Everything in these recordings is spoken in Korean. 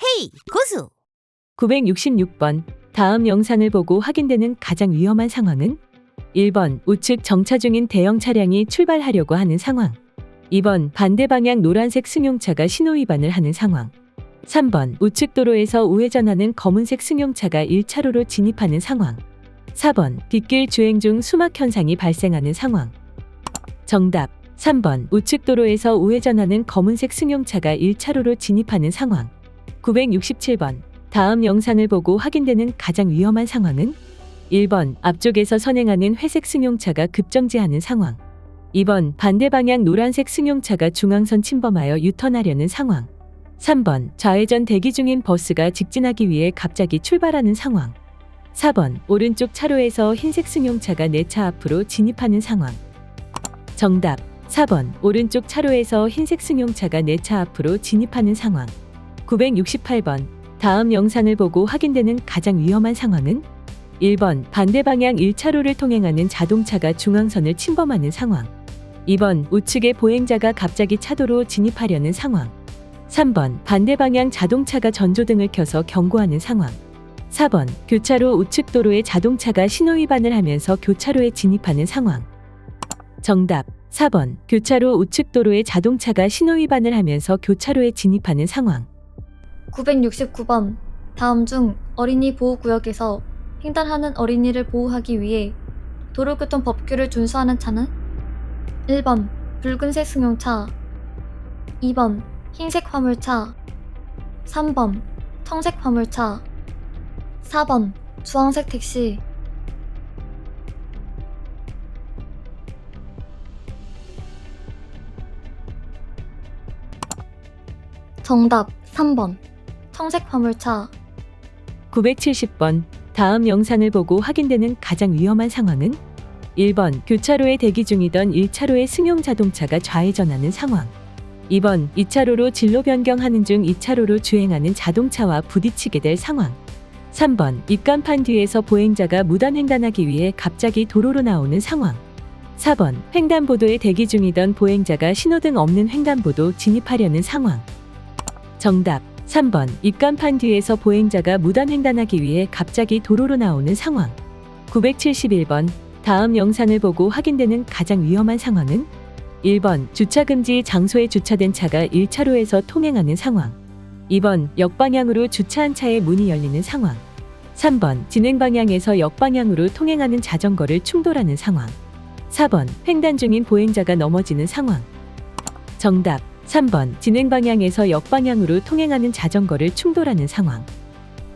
헤이 고수 966번. 다음 영상을 보고 확인되는 가장 위험한 상황은 1번 우측 정차 중인 대형 차량이 출발하려고 하는 상황. 2번 반대 방향 노란색 승용차가 신호 위반을 하는 상황. 3번 우측 도로에서 우회전하는 검은색 승용차가 1차로로 진입하는 상황. 4번 빗길 주행 중 수막 현상이 발생하는 상황. 정답 3번 우측 도로에서 우회전하는 검은색 승용차가 1차로로 진입하는 상황. 967번 다음 영상을 보고 확인되는 가장 위험한 상황은 1번 앞쪽에서 선행하는 회색 승용차가 급정지하는 상황. 2번 반대 방향 노란색 승용차가 중앙선 침범하여 유턴하려는 상황. 3번 좌회전 대기 중인 버스가 직진하기 위해 갑자기 출발하는 상황. 4번 오른쪽 차로에서 흰색 승용차가 내 차 앞으로 진입하는 상황. 정답 4번 오른쪽 차로에서 흰색 승용차가 내 차 앞으로 진입하는 상황. 968번 다음 영상을 보고 확인되는 가장 위험한 상황은 1번 반대 방향 1차로를 통행하는 자동차가 중앙선을 침범하는 상황. 2번 우측의 보행자가 갑자기 차도로 진입하려는 상황. 3번 반대 방향 자동차가 전조등을 켜서 경고하는 상황. 4번 교차로 우측 도로의 자동차가 신호 위반을 하면서 교차로에 진입하는 상황. 정답 4번 교차로 우측 도로의 자동차가 신호 위반을 하면서 교차로에 진입하는 상황. 969번. 다음 중 어린이 보호구역에서 횡단하는 어린이를 보호하기 위해 도로교통 법규를 준수하는 차는 1번 붉은색 승용차 2번 흰색 화물차 3번 청색 화물차 4번 주황색 택시 정답 3번 청색 화물차. 970번 다음 영상을 보고 확인되는 가장 위험한 상황은? 1번 교차로에 대기 중이던 1차로의 승용 자동차가 좌회전하는 상황. 2번 2차로로 진로 변경하는 중 2차로로 주행하는 자동차와 부딪히게 될 상황. 3번 입간판 뒤에서 보행자가 무단 횡단하기 위해 갑자기 도로로 나오는 상황. 4번 횡단보도에 대기 중이던 보행자가 신호등 없는 횡단보도 진입하려는 상황. 정답 3번 입간판 뒤에서 보행자가 무단 횡단하기 위해 갑자기 도로로 나오는 상황. 971번 다음 영상을 보고 확인되는 가장 위험한 상황은 1번 주차 금지 장소에 주차된 차가 1차로에서 통행하는 상황. 2번 역방향으로 주차한 차의 문이 열리는 상황. 3번 진행 방향에서 역방향으로 통행하는 자전거를 충돌하는 상황. 4번 횡단 중인 보행자가 넘어지는 상황. 정답 3번 진행 방향에서 역방향으로 통행하는 자전거를 충돌하는 상황.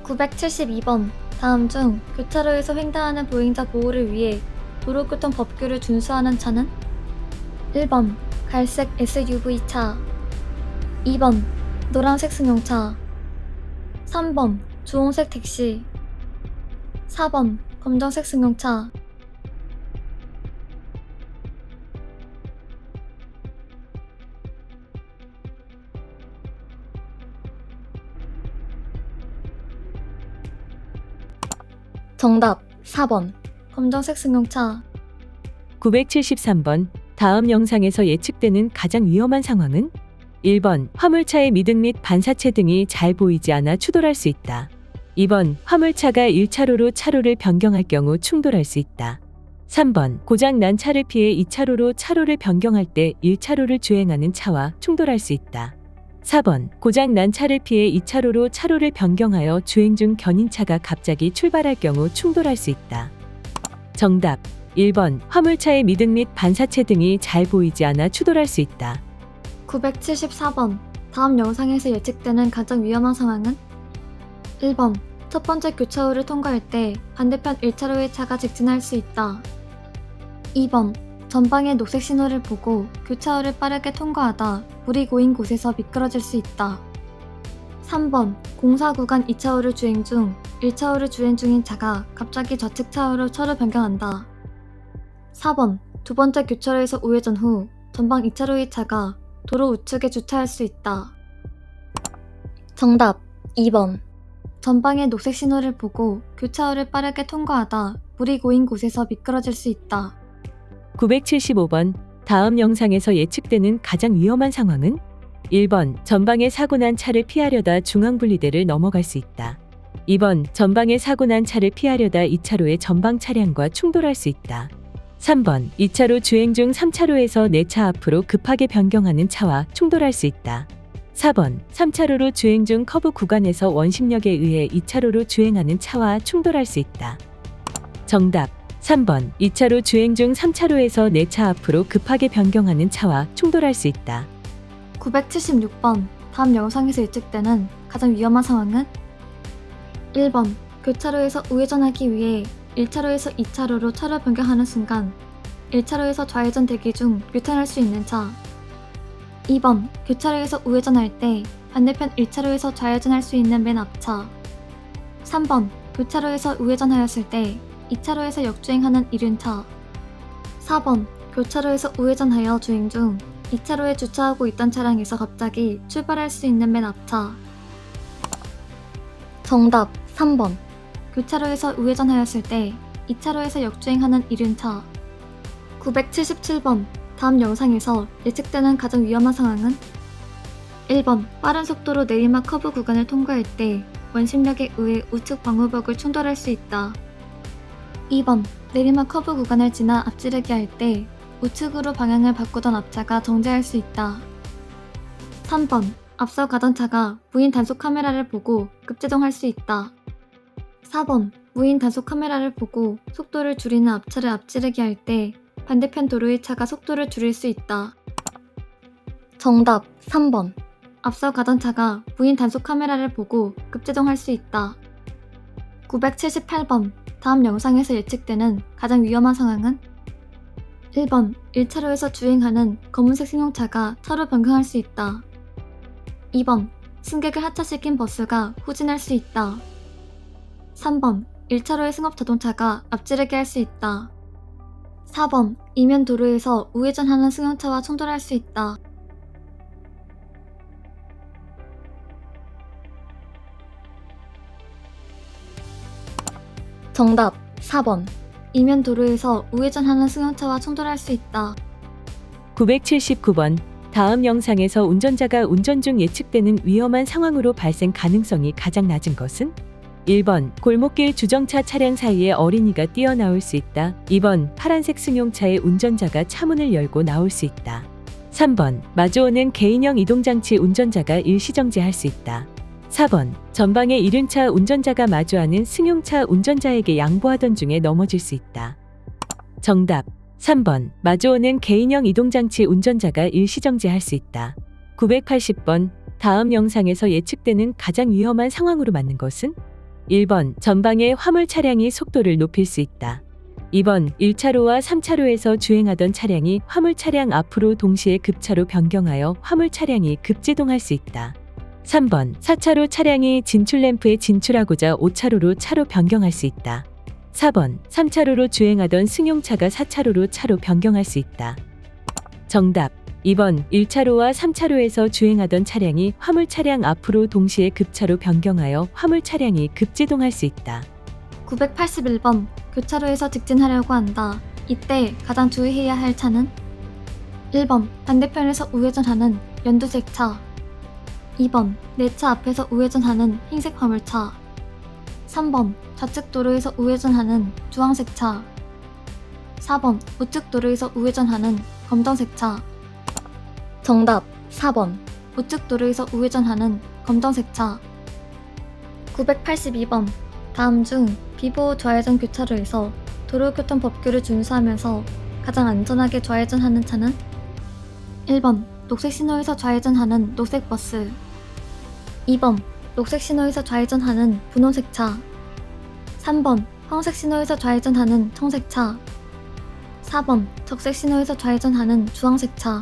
972번 다음 중 교차로에서 횡단하는 보행자 보호를 위해 도로교통 법규를 준수하는 차는? 1번 갈색 SUV차. 2번 노란색 승용차. 3번 주홍색 택시. 4번 검정색 승용차 정답 4번 검정색 승용차 973번 다음 영상에서 예측되는 가장 위험한 상황은 1번 화물차의 미등 및 반사체 등이 잘 보이지 않아 추돌할 수 있다. 2번 화물차가 1차로로 차로를 변경할 경우 충돌할 수 있다. 3번 고장 난 차를 피해 2차로로 차로를 변경할 때 1차로를 주행하는 차와 충돌할 수 있다. 4번 고장 난 차를 피해 2차로로 차로를 변경하여 주행 중 견인차가 갑자기 출발할 경우 충돌할 수 있다. 정답 1번 화물차의 미등 및 반사체 등이 잘 보이지 않아 추돌할 수 있다. 974번 다음 영상에서 예측되는 가장 위험한 상황은 1번 첫 번째 교차로를 통과할 때 반대편 1차로의 차가 직진할 수 있다. 2번 전방의 녹색 신호를 보고 교차로를 빠르게 통과하다 물이 고인 곳에서 미끄러질 수 있다. 3번 공사 구간 2차로를 주행 중 1차로를 주행 중인 차가 갑자기 좌측 차로로 차로 변경한다. 4번 두 번째 교차로에서 우회전 후 전방 2차로의 차가 도로 우측에 주차할 수 있다. 정답 2번 전방의 녹색 신호를 보고 교차로를 빠르게 통과하다 물이 고인 곳에서 미끄러질 수 있다. 975번 다음 영상에서 예측되는 가장 위험한 상황은 1번 전방에 사고 난 차를 피하려다 중앙분리대를 넘어갈 수 있다. 2번 전방에 사고 난 차를 피하려다 2차로의 전방 차량과 충돌할 수 있다. 3번 2차로 주행 중 3차로에서 내 차 앞으로 급하게 변경하는 차와 충돌할 수 있다. 4번 3차로로 주행 중 커브 구간에서 원심력에 의해 2차로로 주행하는 차와 충돌할 수 있다. 정답 3번 2차로 주행 중 3차로에서 내 차 앞으로 급하게 변경하는 차와 충돌할 수 있다. 976번 다음 영상에서 예측되는 가장 위험한 상황은? 1번 교차로에서 우회전하기 위해 1차로에서 2차로로 차로 변경하는 순간 1차로에서 좌회전 대기 중 유턴할 수 있는 차. 2번 교차로에서 우회전할 때 반대편 1차로에서 좌회전할 수 있는 맨 앞차. 3번 교차로에서 우회전하였을 때 2차로에서 역주행하는 이륜차 4번 교차로에서 우회전하여 주행 중 2차로에 주차하고 있던 차량에서 갑자기 출발할 수 있는 맨 앞차. 정답 3번. 교차로에서 우회전하였을 때 2차로에서 역주행하는 이륜차. 977번. 다음 영상에서 예측되는 가장 위험한 상황은 1번. 빠른 속도로 내리막 커브 구간을 통과할 때 원심력에 의해 우측 방호벽을 충돌할 수 있다. 2번. 내리막 커브 구간을 지나 앞지르기 할 때 우측으로 방향을 바꾸던 앞차가 정지할 수 있다. 3번. 앞서 가던 차가 무인 단속 카메라를 보고 급제동할 수 있다. 4번. 무인 단속 카메라를 보고 속도를 줄이는 앞차를 앞지르기 할 때 반대편 도로의 차가 속도를 줄일 수 있다. 정답 3번. 앞서 가던 차가 무인 단속 카메라를 보고 급제동할 수 있다. 978번. 다음 영상에서 예측되는 가장 위험한 상황은 1번 1차로에서 주행하는 검은색 승용차가 차로 변경할 수 있다. 2번 승객을 하차시킨 버스가 후진할 수 있다. 3번 1차로의 승업 자동차가 앞지르게 할 수 있다. 4번 이면 도로에서 우회전하는 승용차와 충돌할 수 있다. 정답 4번 이면 도로에서 우회전하는 승용차와 충돌할 수 있다. 979번 다음 영상에서 운전자가 운전 중 예측되는 위험한 상황으로 발생 가능성이 가장 낮은 것은 1번 골목길 주정차 차량 사이에 어린이가 뛰어나올 수 있다. 2번 파란색 승용차의 운전자가 차문을 열고 나올 수 있다. 3번 마주오는 개인형 이동장치 운전자가 일시정지할 수 있다. 4번 전방에 이륜차 운전자가 마주하는 승용차 운전자에게 양보하던 중에 넘어질 수 있다. 정답 3번 마주오는 개인형 이동장치 운전자가 일시정지할 수 있다. 980번 다음 영상에서 예측되는 가장 위험한 상황으로 맞는 것은 1번 전방에 화물 차량이 속도를 높일 수 있다. 2번 1차로와 3차로에서 주행하던 차량이 화물 차량 앞으로 동시에 급차로 변경하여 화물 차량이 급제동할 수 있다. 3번 4차로 차량이 진출 램프에 진출하고자 5차로로 차로 변경할 수 있다. 4번 3차로로 주행하던 승용차가 4차로로 차로 변경할 수 있다. 정답 2번 1차로와 3차로에서 주행하던 차량이 화물 차량 앞으로 동시에 급차로 변경하여 화물 차량이 급제동할 수 있다. 981번 교차로에서 직진하려고 한다. 이때 가장 주의해야 할 차는 1번 반대편에서 우회전하는 연두색 차 2번 내 차 앞에서 우회전하는 흰색 화물차. 3번 좌측 도로에서 우회전하는 주황색 차. 4번 우측 도로에서 우회전하는 검정색 차. 정답 4번 우측 도로에서 우회전하는 검정색 차. 982번 다음 중 비보호 좌회전 교차로에서 도로교통 법규를 준수하면서 가장 안전하게 좌회전하는 차는? 1번 녹색 신호에서 좌회전하는 녹색 버스 2번 녹색 신호에서 좌회전하는 분홍색 차. 3번 황색 신호에서 좌회전하는 청색 차. 4번 적색 신호에서 좌회전하는 주황색 차.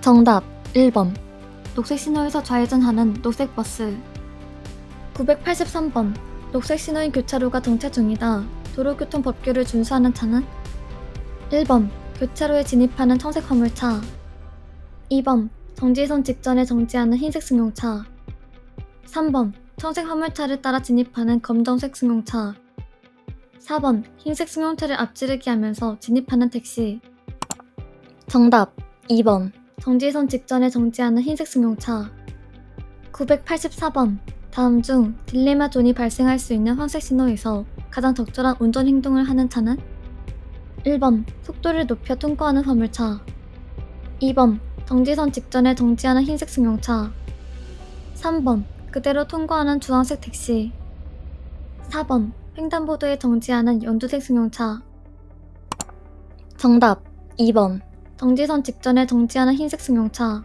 정답 1번 녹색 신호에서 좌회전하는 녹색 버스. 983번 녹색 신호인 교차로가 정체 중이다. 도로교통 법규를 준수하는 차는? 1번 교차로에 진입하는 청색 화물차. 2번 정지선 직전에 정지하는 흰색 승용차. 3번 청색 화물차를 따라 진입하는 검정색 승용차. 4번 흰색 승용차를 앞지르기 하면서 진입하는 택시. 정답 2번 정지선 직전에 정지하는 흰색 승용차. 984번 다음 중 딜레마 존이 발생할 수 있는 황색 신호에서 가장 적절한 운전 행동을 하는 차는? 1번 속도를 높여 통과하는 화물차. 2번 정지선 직전에 정지하는 흰색 승용차. 3번 그대로 통과하는 주황색 택시. 4번 횡단보도에 정지하는 연두색 승용차. 정답 2번 정지선 직전에 정지하는 흰색 승용차.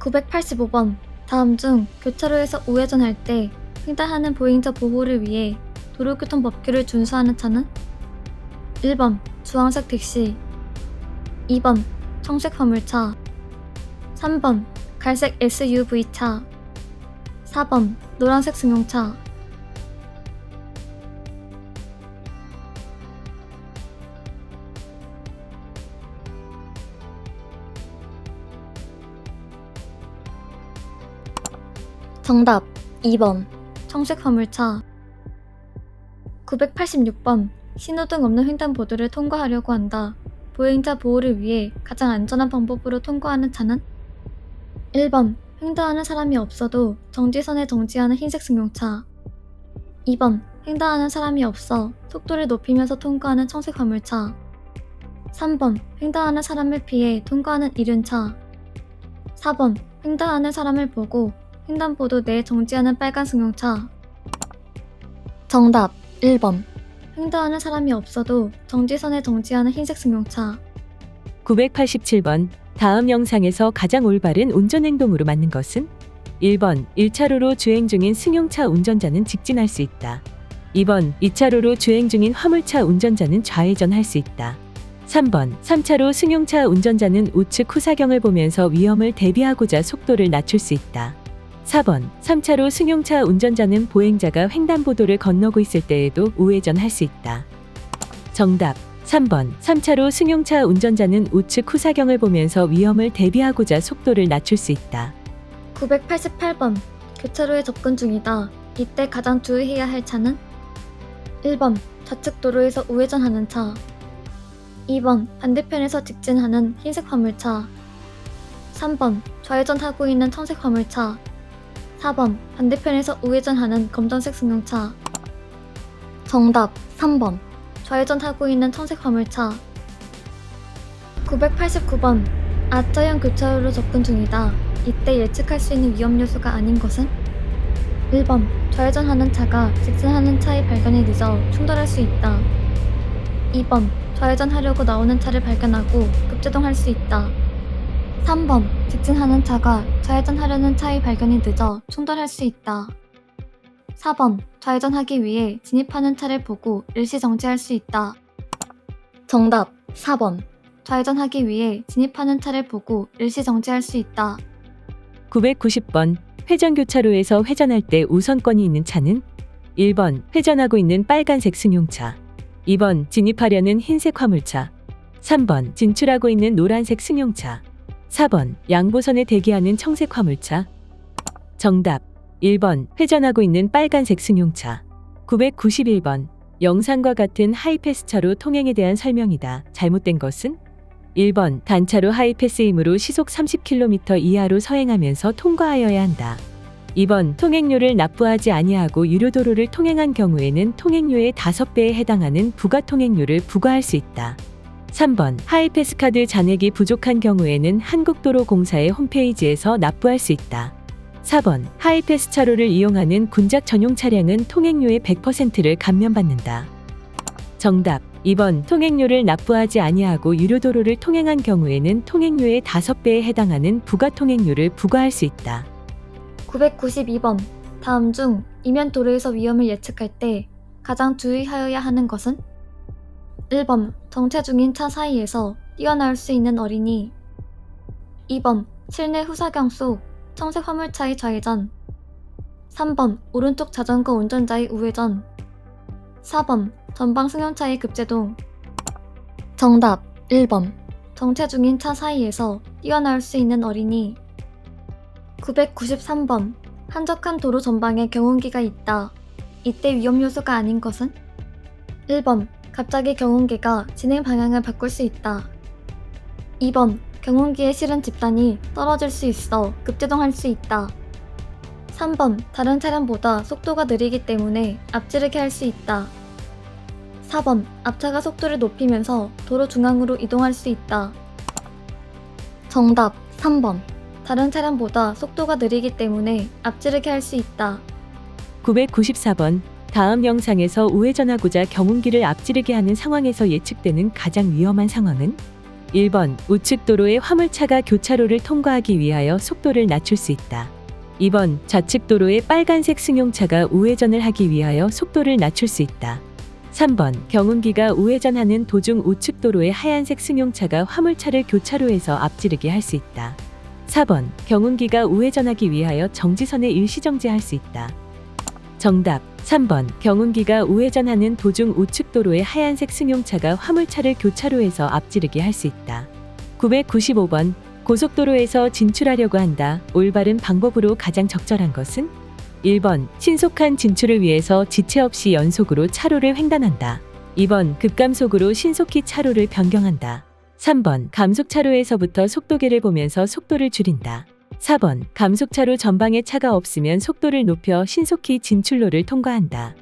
985번 다음 중 교차로에서 우회전할 때 횡단하는 보행자 보호를 위해 도로교통 법규를 준수하는 차는? 1번 주황색 택시. 2번 청색 화물차 3번 갈색 SUV차. 4번 노란색 승용차. 정답 2번 청색 화물차. 986번 신호등 없는 횡단보도를 통과하려고 한다. 보행자 보호를 위해 가장 안전한 방법으로 통과하는 차는 1번 횡단하는 사람이 없어도 정지선에 정지하는 흰색 승용차. 2번 횡단하는 사람이 없어 속도를 높이면서 통과하는 청색 화물차. 3번 횡단하는 사람을 피해 통과하는 이륜차. 4번 횡단하는 사람을 보고 횡단보도 내에 정지하는 빨간 승용차. 정답 1번. 횡단하는 사람이 없어도 정지선에 정지하는 흰색 승용차. 987번 다음 영상에서 가장 올바른 운전 행동으로 맞는 것은 1번 1차로로 주행 중인 승용차 운전자는 직진할 수 있다. 2번 2차로로 주행 중인 화물차 운전자는 좌회전할 수 있다. 3번 3차로 승용차 운전자는 우측 후사경을 보면서 위험을 대비하고자 속도를 낮출 수 있다. 4번 3차로 승용차 운전자는 보행자가 횡단보도를 건너고 있을 때에도 우회전할 수 있다. 정답 3번 3차로 승용차 운전자는 우측 후사경을 보면서 위험을 대비하고자 속도를 낮출 수 있다. 988번 교차로에 접근 중이다. 이때 가장 주의해야 할 차는? 1번 좌측 도로에서 우회전하는 차. 2번 반대편에서 직진하는 흰색 화물차. 3번 좌회전하고 있는 청색 화물차. 4번 반대편에서 우회전하는 검정색 승용차. 정답 3번 좌회전하고 있는 청색 화물차 989번 아차형 교차로로 접근 중이다. 이때 예측할 수 있는 위험 요소가 아닌 것은 1번 좌회전하는 차가 직진하는 차의 발견에 늦어 충돌할 수 있다. 2번 좌회전하려고 나오는 차를 발견하고 급제동할 수 있다. 3번 직진하는 차가 좌회전하려는 차의 발견이 늦어 충돌할 수 있다. 4번. 좌회전하기 위해 진입하는 차를 보고 일시 정지할 수 있다. 정답. 4번. 좌회전하기 위해 진입하는 차를 보고 일시 정지할 수 있다. 990번. 회전 교차로에서 회전할 때 우선권이 있는 차는? 1번. 회전하고 있는 빨간색 승용차. 2번. 진입하려는 흰색 화물차. 3번. 진출하고 있는 노란색 승용차. 4번. 양보선에 대기하는 청색 화물차. 정답 1번 회전하고 있는 빨간색 승용차 991번 영상과 같은 하이패스차로 통행에 대한 설명이다. 잘못된 것은 1번 단차로 하이패스이므로 시속 30km 이하로 서행하면서 통과하여야 한다. 2번 통행료를 납부하지 아니하고 유료도로를 통행한 경우에는 통행료의 5배에 해당하는 부가 통행료를 부과할 수 있다. 3번 하이패스 카드 잔액이 부족한 경우에는 한국도로공사의 홈페이지에서 납부할 수 있다. 4번 하이패스 차로를 이용하는 군작 전용 차량은 통행료의 100%를 감면받는다. 정답 2번 통행료를 납부하지 아니하고 유료 도로를 통행한 경우에는 통행료의 5배에 해당하는 부가 통행료를 부과할 수 있다. 992번 다음 중 이면 도로에서 위험을 예측할 때 가장 주의하여야 하는 것은 1번 정체 중인 차 사이에서 뛰어나올 수 있는 어린이 2번 실내 후사경 속 청색 화물차의 좌회전 3번 오른쪽 자전거 운전자의 우회전 4번 전방 승용차의 급제동 정답 1번 정체 중인 차 사이에서 뛰어나올 수 있는 어린이 993번 한적한 도로 전방에 경운기가 있다. 이때 위험 요소가 아닌 것은? 1번 갑자기 경운기가 진행 방향을 바꿀 수 있다. 2번 경운기에 실은 집단이 떨어질 수 있어 급제동할 수 있다. 3번 다른 차량보다 속도가 느리기 때문에 앞지르게 할 수 있다. 4번 앞차가 속도를 높이면서 도로 중앙으로 이동할 수 있다. 정답 3번 다른 차량보다 속도가 느리기 때문에 앞지르게 할 수 있다. 994번 다음 영상에서 우회전하고자 경운기를 앞지르게 하는 상황에서 예측되는 가장 위험한 상황은 1번 우측 도로의 화물차가 교차로를 통과하기 위하여 속도를 낮출 수 있다. 2번 좌측 도로의 빨간색 승용차가 우회전을 하기 위하여 속도를 낮출 수 있다. 3번 경운기가 우회전하는 도중 우측 도로의 하얀색 승용차가 화물차를 교차로에서 앞지르게 할 수 있다. 4번 경운기가 우회전하기 위하여 정지선에 일시정지할 수 있다. 정답 3번 경운기가 우회전하는 도중 우측 도로의 하얀색 승용차가 화물차를 교차로에서 앞지르게 할 수 있다. 995번 고속도로에서 진출하려고 한다. 올바른 방법으로 가장 적절한 것은 1번 신속한 진출을 위해서 지체 없이 연속으로 차로를 횡단한다. 2번 급감속으로 신속히 차로를 변경한다. 3번 감속차로에서부터 속도계를 보면서 속도를 줄인다. 4번 감속차로 전방에 차가 없으면 속도를 높여 신속히 진출로를 통과한다.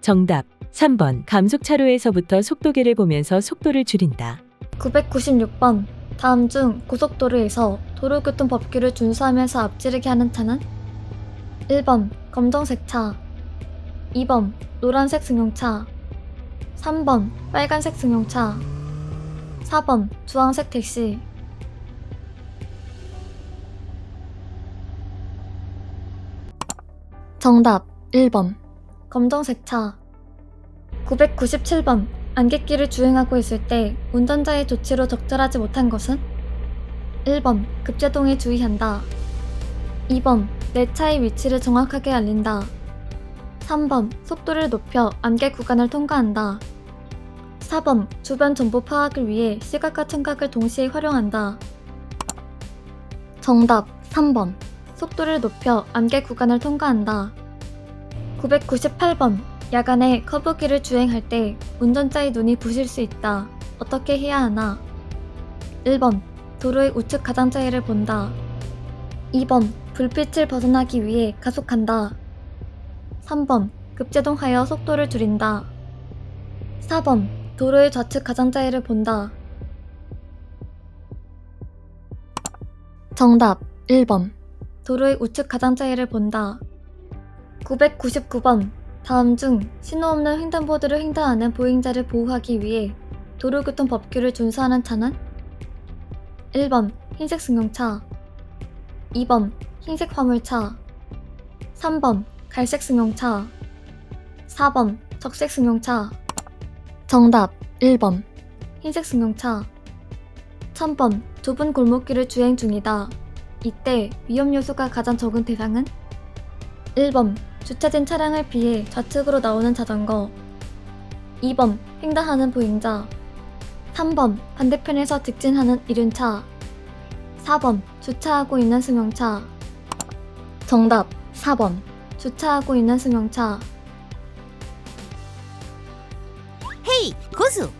정답. 3번 감속차로에서부터 속도계를 보면서 속도를 줄인다. 996번 다음 중 고속도로에서 도로교통 법규를 준수하면서 앞지르게 하는 차는? 1번 검정색 차. 2번 노란색 승용차. 3번 빨간색 승용차. 4번 주황색 택시 정답 1번. 검정색 차. 997번. 안개길을 주행하고 있을 때 운전자의 조치로 적절하지 못한 것은? 1번. 급제동에 주의한다. 2번. 내 차의 위치를 정확하게 알린다. 3번. 속도를 높여 안개 구간을 통과한다. 4번. 주변 정보 파악을 위해 시각과 청각을 동시에 활용한다. 정답. 3번. 속도를 높여 안개 구간을 통과한다 998번 야간에 커브길을 주행할 때 운전자의 눈이 부실 수 있다. 어떻게 해야 하나? 1번 도로의 우측 가장자리를 본다. 2번 불빛을 벗어나기 위해 가속한다. 3번 급제동하여 속도를 줄인다. 4번 도로의 좌측 가장자리를 본다. 정답 1번 도로의 우측 가장자리를 본다. 999번. 다음 중 신호 없는 횡단보도를 횡단하는 보행자를 보호하기 위해 도로교통 법규를 준수하는 차는? 1번 흰색 승용차. 2번 흰색 화물차. 3번 갈색 승용차. 4번 적색 승용차. 정답 1번 흰색 승용차. 1000번 좁은 골목길을 주행 중이다. 이때 위험 요소가 가장 적은 대상은 1번 주차된 차량을 피해 좌측으로 나오는 자전거. 2번 횡단하는 보행자. 3번 반대편에서 직진하는 이륜차. 4번 주차하고 있는 승용차. 정답 4번 주차하고 있는 승용차. 헤이 고수